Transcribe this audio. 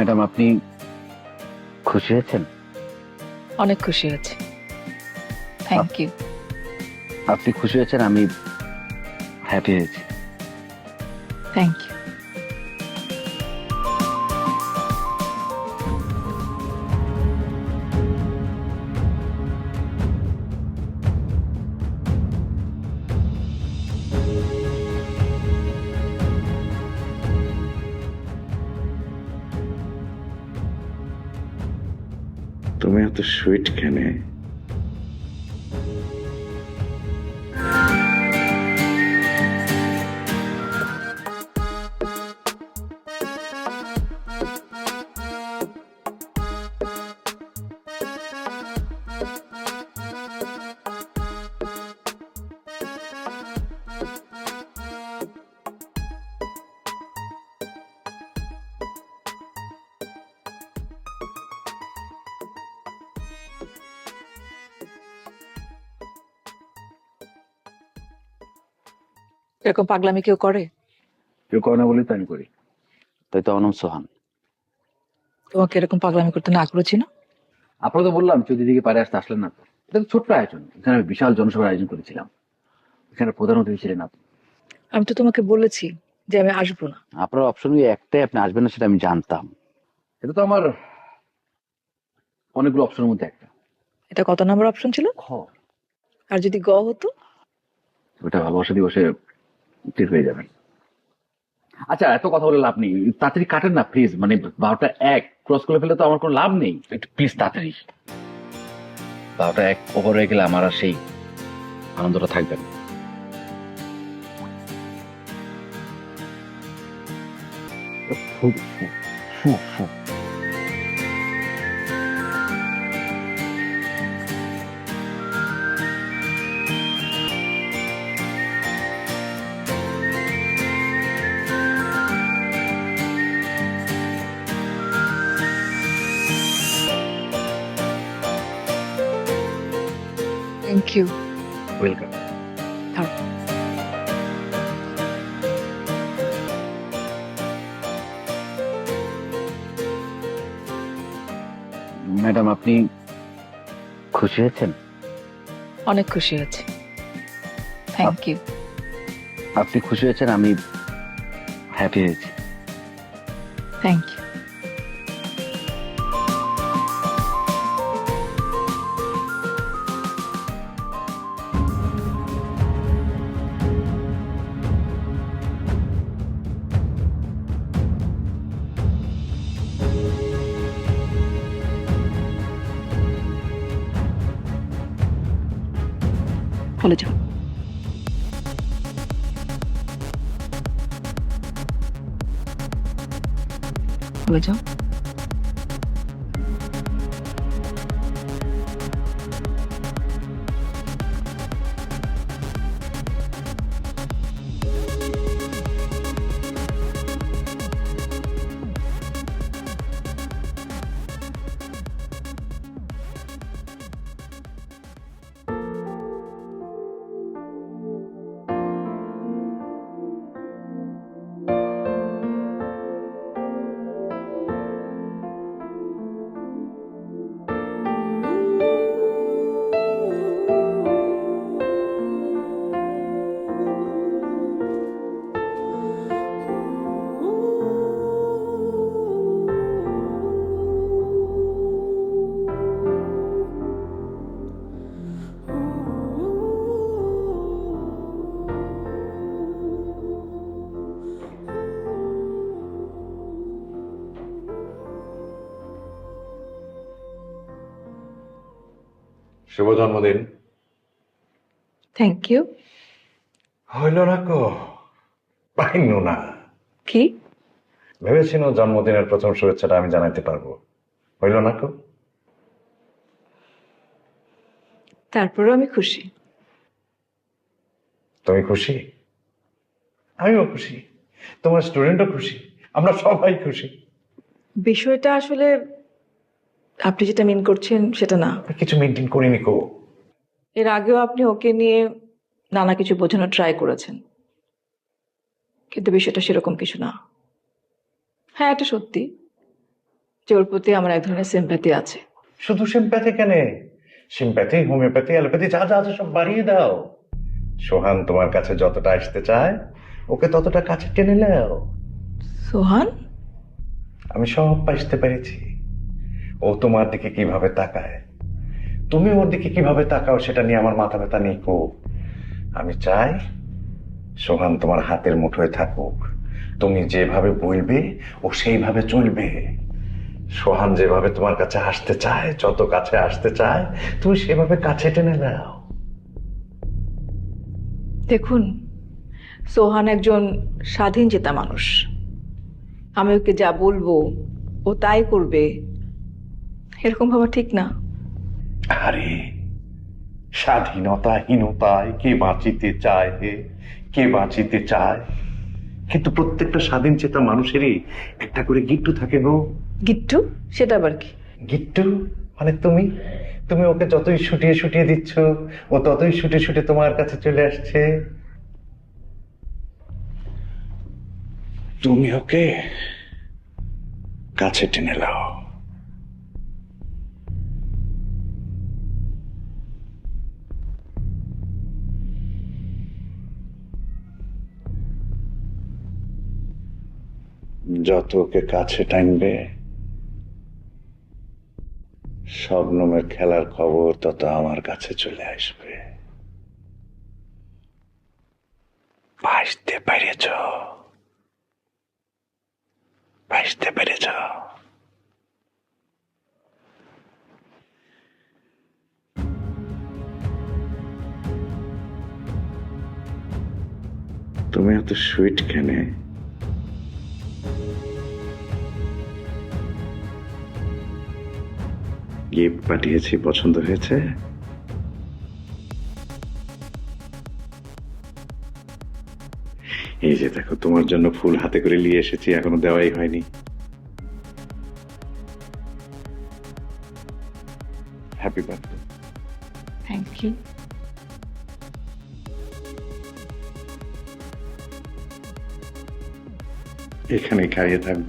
Madam আপনি খুশি হয়েছেন অনেক খুশি হয়েছে থ্যাংক ইউ আপনি খুশি হয়েছেন আমি হ্যাপি হয়েছি। থ্যাংক ইউ তুমি এত সুইট কেনে? এরকম পাগলামি কেউ করে? কেউ করে না বলেই তো আমি করি। তাই তো আমার নাম সোহান। তোমাকে এরকম পাগলামি করতে না করেছি না? আপনারা তো বললাম যদি দিকে পারে আসতে আসলেন না তো। এটা তো ছোট্ট আয়োজন। এখানে আমি বিশাল জনসভার আয়োজন করেছিলাম। এখানে প্রধান অতিথি ছিলেন আপনি। আমি তো তোমাকে বলেছি যে আমি আসব না। আপনার অপশন একটাই আপনি আসবেন না সেটা আমি জানতাম। এটা তো আমার অনেকগুলো অপশনের মধ্যে একটা। এটা কত নম্বর অপশন ছিল? খ আর যদি গ হতো? ওটা ভালোবাসা দিবসে টের হয়ে যাবেন আচ্ছা এত কথা বলে লাভ নেই। তাড়াতাড়ি কাটেন না প্লিজ মানে বারোটা এক ক্রস করে ফেলে তো আমার কোনো লাভ নেই। একটু প্লিজ তাড়াতাড়ি। বারোটা এক ওভার হয়ে গেলে আমার আর সেই আনন্দটা থাকবে না। ফু, ফু, ফু, ফু। Thank you welcome. ম্যাডাম আপনি খুশি হয়েছেন? অনেক খুশি হয়েছে। থ্যাংক ইউ আপনি খুশি হয়েছেন আমি হ্যাপি হয়েছি। থ্যাংক ইউ বলে যাও বলে যাও শুভ জন্মদিন থ্যাংক ইউ হইল না কো পাইনু না। কি? ভেবেছিল জন্মদিনের প্রথম শুভেচ্ছাটা আমি জানাতে পারব। হইল না কো। তারপরেও আমি খুশি। তুমি খুশি? আমিও খুশি। তোমার স্টুডেন্টও খুশি। আমরা সবাই খুশি। বিষয়টা আসলে আপনি যেটা মিন করছেন সেটা না। আমি কিছু মেনটেন করিনি কো। এর আগেও আপনি ওকে নিয়ে নানা কিছু বোঝানোর ট্রাই করেছেন। কিন্তু বিষয়টা সেরকম কিছু না। হ্যাঁ এটা সত্যি যে ওর প্রতি আমার এক ধরনের সিম্প্যাথি আছে। শুধু সিম্প্যাথি কেন? সিম্প্যাথি হোমিওপ্যাথি অ্যালোপ্যাথি যা যা আছে সব বাড়িয়ে দাও। সোহান তোমার কাছে যতটা আসতে চায় ওকে ততটা কাছে টেনে নাও। সোহান? আমি সব পাইতে পেরেছি। ও তোমার দিকে কীভাবে তাকায়? তুমি ওর দিকে কীভাবে তাকাও সেটা নিয়ে আমার মাথা ব্যথা নেই কো। আমি চাই সোহান তোমার হাতের মুঠোয় থাকুক। তুমি যেভাবে বলবে, ও সেইভাবে চলবে। সোহান যেভাবে তোমার কাছে আসতে চায়, যত কাছে আসতে চায়, তুমি সেভাবে কাছে টেনে নাও। দেখুন, সোহান একজন স্বাধীন চেতা মানুষ। আমি ওকে যা বলব, ও তাই করবে। এরকম ভাবা ঠিক না। আরে স্বাধীনতাহীনতায় কে বাঁচিতে চায় হে? কে বাঁচিতে চায়? কিন্তু প্রত্যেকটা স্বাধীন চেতা মানুষেরই একটা করে গিট্টু থাকে গো। গিট্টু? সেটা আবার কি? গিট্টু? মানে তুমি? তুমি ওকে যতই শুটিয়ে শুটিয়ে দিচ্ছ ও ততই শুটে শুটে তোমার কাছে চলে আসছে। তুমি ওকে কাছে টেনে লাও যত ওকে কাছে টানবে শবনমের খেলার খবর তত আমার কাছে চলে আসবে। পেরেছ? তুমি এত সুইট কেনে? গিফট পাঠিয়েছি পছন্দ হয়েছে? এই যে দেখো তোমার জন্য ফুল হাতে করে নিয়ে এসেছি এখনও দেওয়াই হয়নি। হ্যাপি বার্থডে থ্যাংক ইউ এখানে খাইয়ে থাকব।